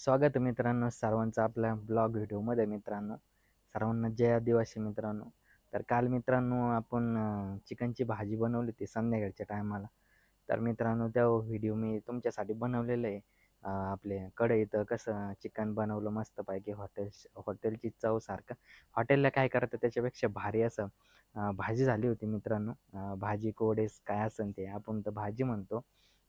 स्वागत मित्रांनो सर्वांचं आपल्या ब्लॉग व्हिडिओमध्ये मित्रांनो. सर्वांना जय आदिवासी मित्रांनो. तर काल मित्रांनो आपण चिकनची भाजी बनवली होती संध्याकाळच्या टायमाला. तर मित्रांनो त्या व्हिडिओ मी तुमच्यासाठी बनवलेलं आहे. आपले कढईत कसं चिकन बनवलं मस्तपैकी हॉटेल हॉटेलची चव सारखं. हॉटेलला काय करतं त्याच्यापेक्षा भारी असं भाजी झाली होती मित्रांनो. भाजी कोडेस काय असेल ते आपण तर भाजी म्हणतो.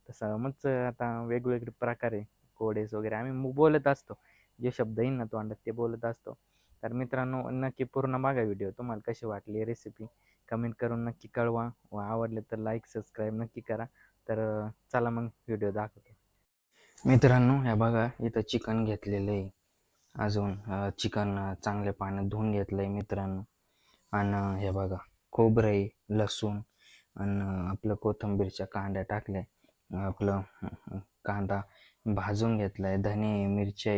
तसं मग आता वेगवेगळे प्रकारे कोडेस वगैरे आम्ही मग बोलत असतो. जे शब्द येईल ना तोंडात ते बोलत असतो. तर मित्रांनो नक्की पूर्ण बघा व्हिडिओ तुम्हाला कशी वाटली रेसिपी कमेंट करून नक्की कळवा. व आवडले तर लाईक सबस्क्राईब नक्की करा. तर चला मग व्हिडिओ दाखवतो. मित्रांनो ह्या बघा इथं चिकन घेतलेलं आहे. अजून चिकन चांगल्या पाण्यात धुवून घेतलं आहे मित्रांनो. आणि हे बघा खोबरं लसूण आणि आपलं कोथिंबीरच्या कांद्या टाकल्या. आपलं कांदा भाजून घेतलं आहे धने मिरची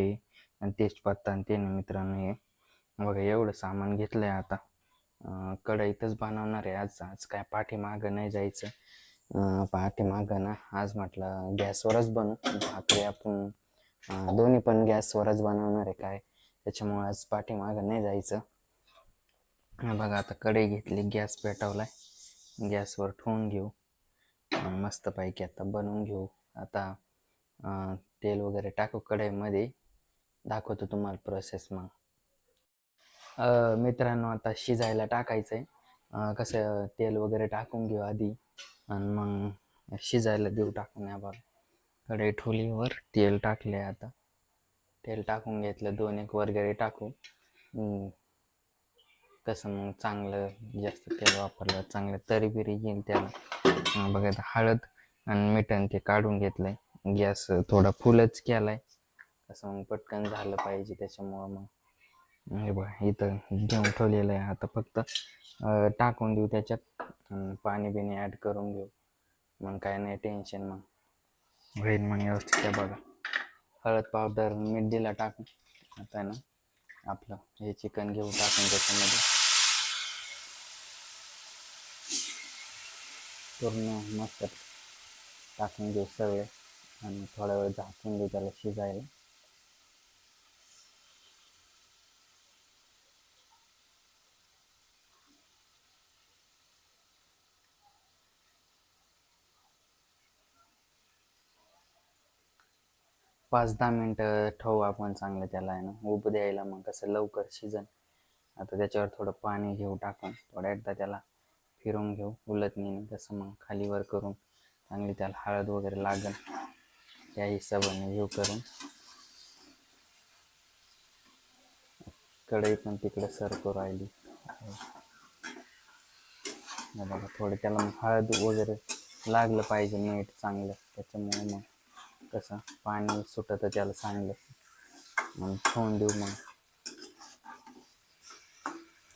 आणि तेजपत्ता आणि ते ना मित्रांनो हे. बघा एवढं सामान घेतलं आहे आता कढईतच बनवणार आहे आज. आज काय पाठीमागं नाही जायचं. पाठीमागं ना आज म्हटलं गॅसवरच बनवू भाकरी आपण दोन्ही पण गॅसवरच बनवणार आहे काय. त्याच्यामुळे आज पाठीमागं नाही जायचं. बघा आता कढई घेतली गॅस पेटवलाय. गॅसवर ठेवून घेऊ. मस्तपैकी आता बनवून घेऊ. आता तेल वगैरे टाकू कढईमध्ये. दाखवतो तुम्हाला प्रोसेस मग. मित्रांनो आता शिजायला टाकायचं आहे कसं तेल वगैरे टाकून घेऊ आधी आणि मग शिजायला देऊ टाकून या बाबा कढई ठोलीवर तेल टाकले आता. तेल टाकून घेतलं दोन एक वगैरे टाकू. कसं मग चांगलं जास्त तेल वापरलं चांगलं तरी बिरी येईल त्याला. बघा हळद आणि मिठण ते काढून घेतलंय. गॅस थोडा फुलच केलाय. असं मग पटकन झालं पाहिजे त्याच्यामुळं मग. हे बघा इथं घेऊन ठेवलेलं आहे. आता फक्त टाकून देऊ त्याच्यात पाणी बिणी ॲड करून घेऊ. मग काय नाही टेन्शन मग. होईल मग व्यवस्थित बघा. हळद पावडर मीठ दिला टाकून. आता ना आपलं हे चिकन घेऊ टाकून त्याच्यामध्ये. पूर्ण मस्त टाकून घेऊ सगळे. आणि थोडा वेळ झाकून देऊ त्याला शिजायला. पाच दहा मिनटं ठेवू आपण चांगलं त्याला आहे ना. उब द्यायला मग कसं लवकर शिजन. आता त्याच्यावर थोडं पाणी घेऊ टाकून थोडा एकदा त्याला फिरवून घेऊ. उलटणीने कसं मग खालीवर करून चांगली त्याला हळद वगैरे लागल त्या हिशोबाने घेऊ करून. कढई पण तिकडे सरको राहिली. बघा थोडं त्याला मग हळद वगैरे लागलं पाहिजे मीठ चांगलं. त्याच्यामुळे मग कसं पाणी सुटतं त्याला चांगलं मग ठेवून देऊ मग.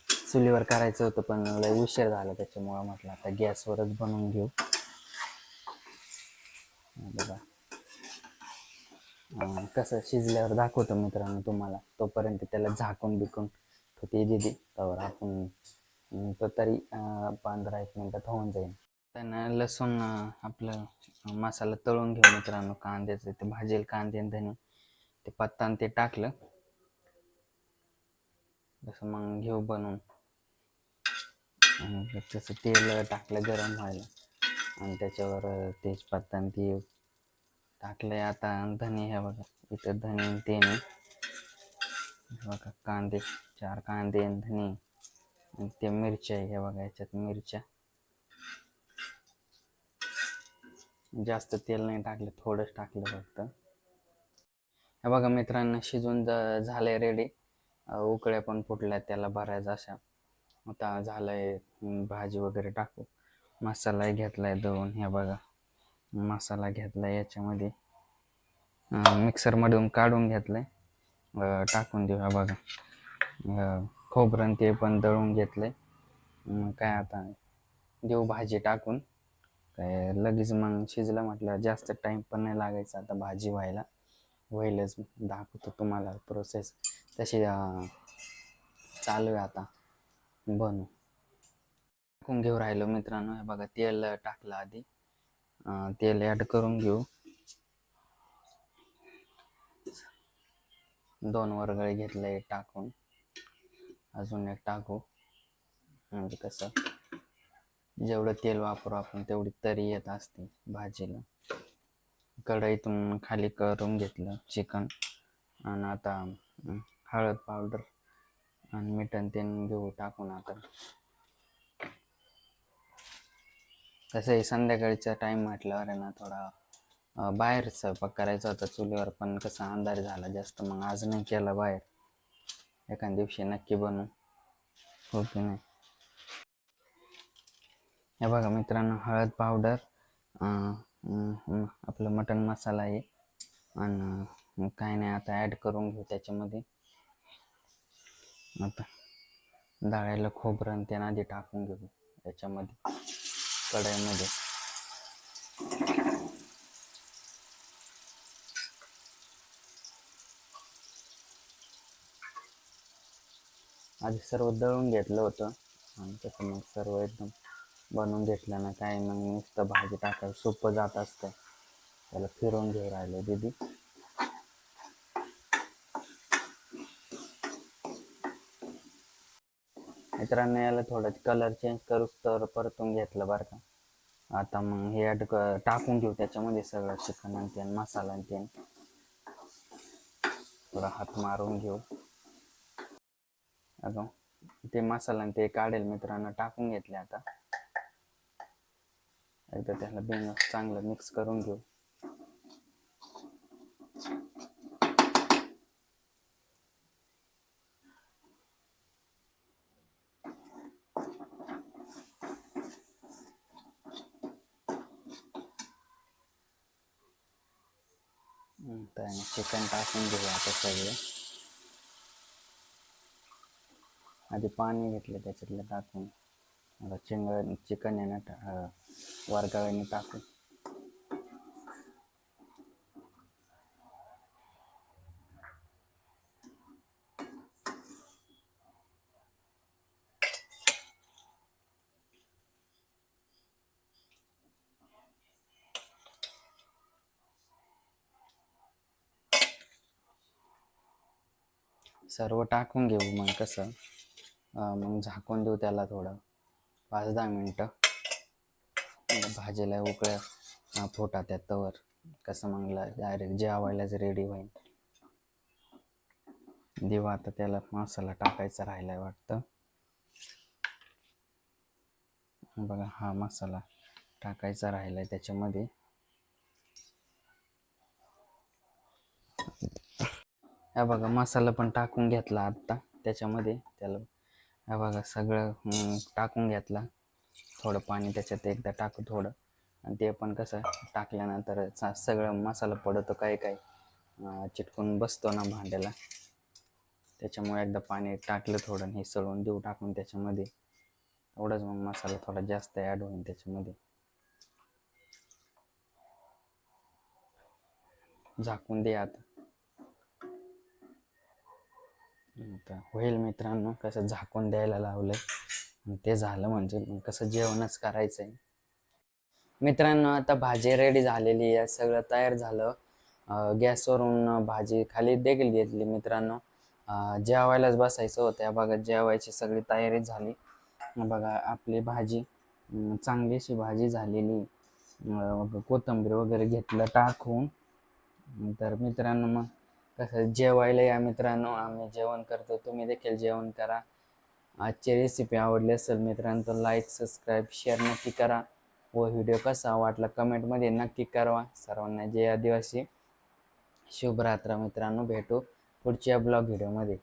चुलीवर करायचं होतं पण लय उशीर झाला त्याच्यामुळं म्हटलं आता गॅसवरच बनवून घेऊ. बघा. अं, कसं शिजल्यावर दाखवतो मित्रांनो तुम्हाला. तोपर्यंत त्याला झाकून बिकून ते दिली तर आपण अं, तो तरी अं, पंधरा एक मिनटात होऊन जाईल. त्यानं लसूण अं, आपलं मसाला तळून घेऊ मित्रांनो. कांद्याचं ते भाजेल कांदे आणि धने. ते पत्ता आणि ते टाकलं. जसं मग घेऊ बनवून. आणि त्याचं तेल टाकलं गरम व्हायला. आणि त्याच्यावर तेजपत्ता आणि ते टाकलंय आता धने हे बघा. इथं धने आणि ते बघा कांदे चार कांदे आणि धने आणि ते मिरच्या आहे हे बघा याच्यात मिरच्या. जास्त तेल नाही टाकलं थोडंच टाकलं फक्त. हे बघा मित्रांनो शिजून ज- झालंय रेडी उकळ्या पण फुटल्या त्याला भरायचं अशा. आता झालंय भाजी वगैरे टाकू. मसाला घेतलाय दोन हे बघा. मसाला घेतला याच्यामध्ये. मिक्सरमधून काढून घेतलं आहे टाकून देऊ हा बघा खोबरं ते पण दळून घेतलंय. आहे काय आता देऊ भाजी टाकून. काय लगेच मग शिजलं म्हटलं जास्त टाईम पण नाही लागायचा आता भाजी व्हायला. होईलच दाखवतो तुम्हाला प्रोसेस तशी चालू आहे आता. बनू. टाकून घेऊ राहिलो मित्रांनो. हे बघा तेल टाकलं आधी. तेल ॲड करून घेऊ. दोन वरगळे घेतले टाकून. अजून एक टाकू. म्हणजे कसं जेवढं तेल वापरू आपण तेवढी तरी येत असते भाजीला. कढईतून खाली करून घेतलं चिकन. आणि आता हळद पावडर आणि मिठन तेन घेऊ टाकून आता. तसंही आहे संध्याकाळचा टाईम म्हटल्यावर आहे ना थोडा बाहेर स्वयंपाक करायचा होता चुलीवर पण कसा अंधार झाला जास्त. मग आज नाही केला बाहेर. एखाद्या दिवशी नक्की बनवू. हो की नाही? हे बघा मित्रांनो हळद पावडर आपलं मटन मसाला आहे. आणि काय नाही आता ॲड करून घेऊ त्याच्यामध्ये. आता डाळायला खोबरं आणि त्यानं आधी टाकून घेऊ त्याच्यामध्ये कढईमध्ये. आधी सर्व दळून घेतलं होतं. आणि तसं मग सर्व एकदम बनवून घेतलं ना काय मग नुसतं भाजी टाकायला सोपं जात असतं. त्याला फिरवून घेऊ राहिले दीदी. मित्रांनो याला थोडं कलर चेंज करूच तर परतून घेतलं बरं का. आता मग हे ॲड टाकून घेऊ त्याच्यामध्ये सगळं चिकन आणि ते मसाला आणि ते. थोडा हात मारून घेऊ. अगं ते मसाला आणि ते काढेल मित्रांनो टाकून घेतले आता. एकदा त्याला बिन चांगलं मिक्स करून घेऊ. हम्म, चिकन टाकून घेऊ आता सगळे. आधी पाणी घेतलं त्याच्यातलं टाकून. आता चिंगळ चिकन आहे ना टा- टाकून. सर्व टाकून घेऊ मग कसं? मग झाकून देऊ त्याला थोडं. पाच दहा मिनटं. भाजीला उकळ्या फोटा त्या तवर. कसं मग डायरेक्ट जेवायलाच रेडी होईल. देवा आता त्याला मसाला टाकायचा राहिलाय वाटतं. बघा हा मसाला टाकायचा राहिलाय त्याच्यामध्ये. हा बघा मसाला पण टाकून घेतला आत्ता. त्याच्यामध्ये त्याला हा बघा सगळं टाकून घेतला. थोडं पाणी त्याच्यात एकदा टाकू थोडं. आणि ते पण कसं टाकल्यानंतर सगळं मसाला पडतो काय काय. चिटकून बसतो ना भांड्याला. त्याच्यामुळे एकदा पाणी टाकलं थोडं हे सळून देऊ टाकून त्याच्यामध्ये. एवढंच मग मसाला थोडा जास्त ॲड होईल त्याच्यामध्ये. झाकून दे आता. आता. होईल मित्रांनो कसं झाकून द्यायला लावलं आणि ते झालं म्हणजे मग कसं जेवणच करायचं आहे मित्रांनो आता भाजी रेडी झालेली आहे. सगळं तयार झालं. गॅसवरून भाजी खाली देखील घेतली मित्रांनो. जेवायलाच बसायचं होतं. या बघा जेवायची सगळी तयारी झाली. बघा आपली भाजी चांगलीशी भाजी झालेली. कोथंबीर कोथिंबीर वगैरे घेतलं टाकून. तर मित्रांनो मग कसं जेवायला या मित्रांनो आम्ही जेवण करतो. तुम्ही देखील जेवण करा. आजची रेसिपी आवडली असेल मित्रांनो लाईक सबस्क्राईब शेअर नक्की करा. व व्हिडिओ कसा वाटला कमेंटमध्ये नक्की कळवा. सर्वांना जय आदिवासी. शुभरात्र मित्रांनो भेटू पुढच्या ब्लॉग व्हिडिओमध्ये